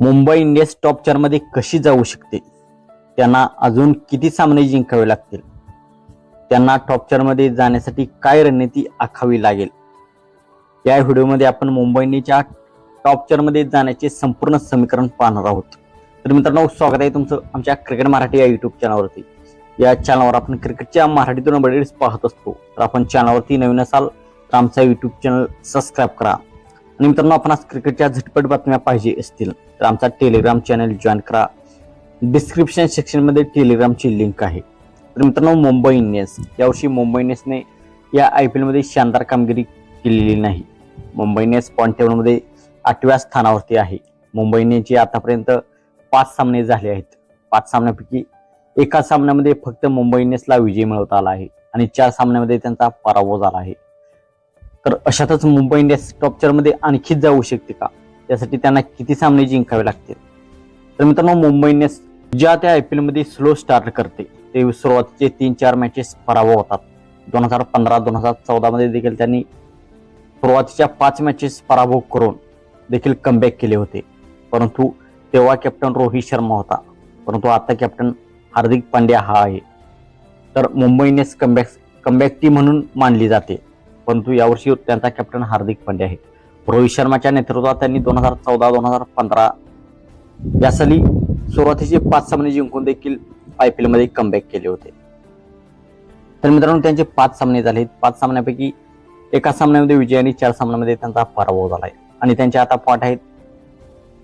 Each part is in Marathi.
मुंबई इंडियन्स टॉप चारमध्ये कशी जाऊ शकते? त्यांना अजून किती सामने जिंकावे लागतील? त्यांना टॉप चारमध्ये जाण्यासाठी काय रणनीती आखावी लागेल? या व्हिडिओमध्ये आपण मुंबई इंडियन्सच्या टॉप चारमध्ये जाण्याचे संपूर्ण समीकरण पाहणार आहोत. तर मित्रांनो स्वागत आहे तुमचं आमच्या क्रिकेट मराठी या युट्यूब चॅनलवरती या चॅनलवर आपण क्रिकेटच्या मराठीतून अपडेट्स पाहत असतो. तर आपण चॅनलवरती नवीन असाल तर आमचा युट्यूब चॅनल सबस्क्राईब करा. आणि मित्रांनो आपण आज क्रिकेटच्या झटपट बातम्या पाहिजे असतील तर आमचा टेलिग्राम चॅनल जॉईन करा. डिस्क्रिप्शन सेक्शनमध्ये टेलिग्रामची लिंक आहे. तर मित्रांनो मुंबई इंडियन्स यावर्षी मुंबई इंडियन्सने या आय पी एलमध्ये शानदार कामगिरी केलेली नाही. मुंबई इंडियन्स पॉईंट टेबलमध्ये आठव्या स्थानावरती आहे. मुंबई इंडियन्सचे आतापर्यंत पाच सामने झाले आहेत. पाच सामन्यापैकी एका सामन्यामध्ये फक्त मुंबई इंडियन्सला विजय मिळवता आला आहे आणि चार सामन्यामध्ये त्यांचा पराभव झाला आहे. तर अशातच मुंबई इंडियन्स टॉप चारमध्ये आणखी जाऊ शकते का? त्यासाठी त्यांना किती सामने जिंकावे लागतील? तर मित्रांनो मुंबई इंडियन्स ज्या त्या आय पी एलमध्ये स्लो स्टार्ट करते ते सुरुवातीचे तीन चार मॅचेस पराभव होतात. दोन हजार पंधरा दोन हजार चौदामध्ये देखील त्यांनी सुरुवातीच्या पाच मॅचेस पराभव करून देखील कमबॅक केले होते. परंतु तेव्हा कॅप्टन रोहित शर्मा होता. परंतु आता कॅप्टन हार्दिक पांड्या हा आहे. तर Mumbai Indians comeback comeback team म्हणून मानली जाते. परंतु यावर्षी त्यांचा कॅप्टन हार्दिक पांड्या आहे. रोहित शर्माच्या नेतृत्वात त्यांनी दोन हजार चौदा दोन हजार पंधरा या साली सुरुवातीचे पाच सामने जिंकून देखील आय पी एलमध्ये कमबॅक केले होते. तर मित्रांनो त्यांचे पाच सामने झाले पाच सामन्यापैकी एका सामन्यामध्ये विजय आणि चार सामन्यामध्ये त्यांचा पराभव झाला आहे आणि त्यांचे आता पाठ आहेत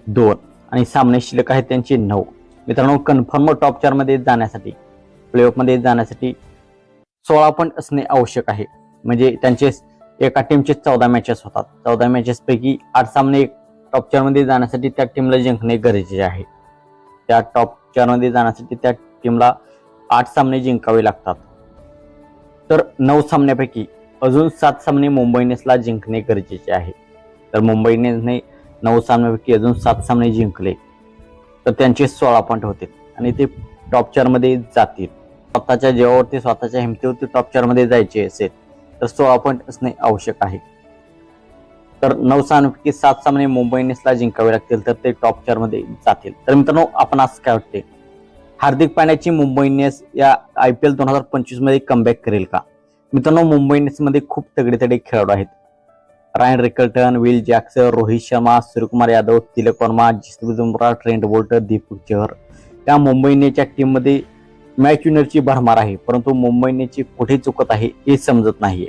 दोन आणि सामने शिल्लक आहेत त्यांचे नऊ. मित्रांनो कन्फर्म टॉप चारमध्ये जाण्यासाठी प्लेऑफमध्ये जाण्यासाठी सोळा पॉईंट असणे आवश्यक आहे. म्हणजे त्यांचे एका टीमचे चौदा मॅचेस होतात. चौदा मॅचेसपैकी आठ सामने टॉप चारमध्ये जाण्यासाठी त्या टीमला जिंकणे गरजेचे आहे. त्या टॉप चारमध्ये जाण्यासाठी त्या टीमला आठ सामने जिंकावे लागतात. तर नऊ सामन्यापैकी अजून सात सामने मुंबई इंडियन्सला जिंकणे गरजेचे आहे. तर मुंबई इंडियन्सने नऊ सामन्यापैकी अजून सात सामने जिंकले. तर त्यांचे सोळा पॉईंट होते आणि ते टॉप चारमध्ये जातील. स्वतःच्या जेवावरती स्वतःच्या हिमतीवरती टॉप चारमध्ये जायचे असेल. तर सोळा पॉईंट असणे आवश्यक आहे. तर नऊ सामन्यापैकी सात सामने मुंबई इंडियन्सला जिंकावे लागतील तर ते टॉप चारमध्ये जातील. तर मित्रांनो आपण असं काय वाटते हार्दिक पांड्याची मुंबई इंडियन्स या आय पी एल दोन हजार पंचवीसमध्ये कमबॅक करेल का? मित्रांनो मुंबई इंडियन्समध्ये खूप तगडे तगडे खेळाडू आहेत. Ryan Rickelton Will Jackson Rohit Sharma Suryakumar Yadav Tilak Varma Jasprit Bumrah Trent Boult Deepak Chahar या मुंबई इंडियन्सच्या टीममध्ये मॅच विनरची भरमार आहे परंतु मुंबईनेची कुठे चुकत आहे हे समजत नाहीये.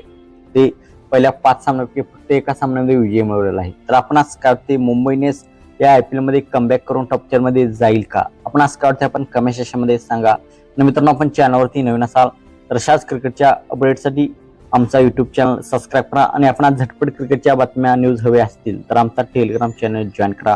ते पहिल्या पाच सामन्यापैकी फक्त एका सामन्यामध्ये विजय मिळवलेला आहे. तर आपण आज काय वाटते या आय पी एलमध्ये कमबॅक करून टॉपमध्ये जाईल का? आपण आज काय वाटते आपण कमेंट सेक्शनमध्ये सांगा. आणि मित्रांनो आपण चॅनलवरती नवीन असाल तर अशाच क्रिकेटच्या अपडेटसाठी आमचा यूट्यूब चॅनल सबस्क्राईब करा आणि आपण झटपट क्रिकेटच्या बातम्या न्यूज हवे असतील तर आमचा टेलिग्राम चॅनल जॉईन करा.